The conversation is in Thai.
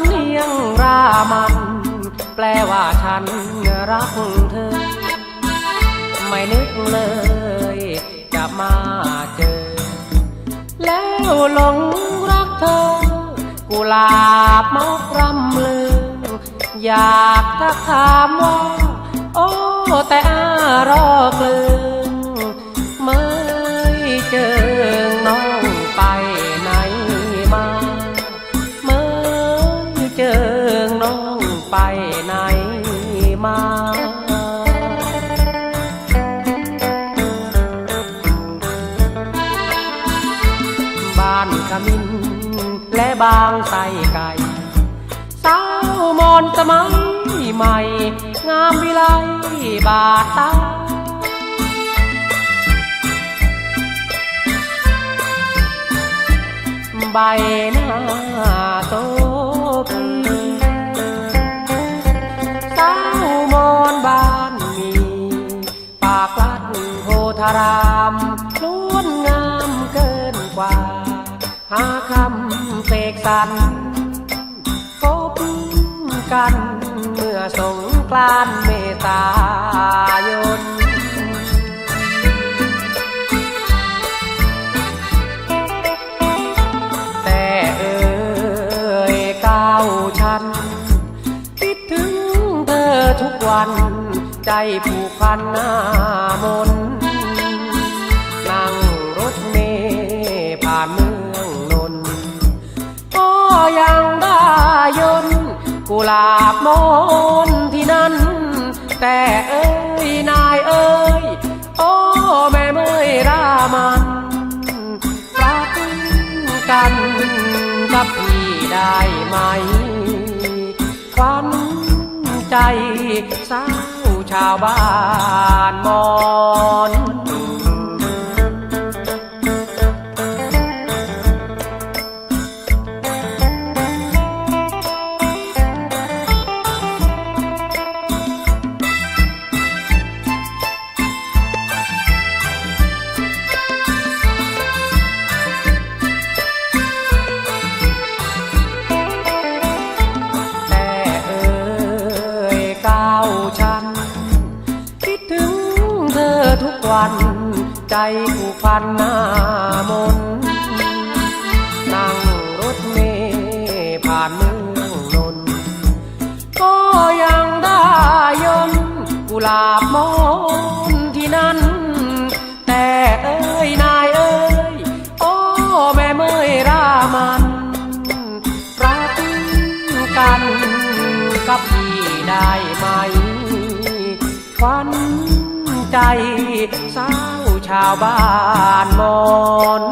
ำเนียงรามัน แปลว่าฉันรักเธอ ไม่นึกเลย จะมาเจอ แล้วหลงรักเธอ กุหลาบมอกรำลือ อยากทักถามว่า โอ้แต่อารอกลืมเมื่อเจอ ไปไหนมาบ้านขมิ้นและบางไส้ไก่สาวมอนสมัยใหม่ งามวิไลบาตาใบหน้า ธารามล้วนงามเกินกว่า หาคำเสกสรรพบกัน เมื่อสงกรานต์เมษายนแต่เอ่ยก้าวฉัน คิดถึงเธอทุกวัน ใจผูกพันหน้ามน ลาบมนที่นั่น แต่เอ้ยนายเอ้ย โอ้แม่เมยรามันรักกันกับพี่ได้ไหมควันใจสาวชาวบ้านมอน เธอทุกวัน ใจผูกพันหน้ามนนั่งรถเมล์ผ่านเมืองนนก็ยังได้ยนกุหลาบมนที่นั่น แต่เอ้ยนายเอ้ยโอ้แม่เมยรามันรักกันกับพี่ได้ไหมควัน ใจสาวชาวบ้านมอน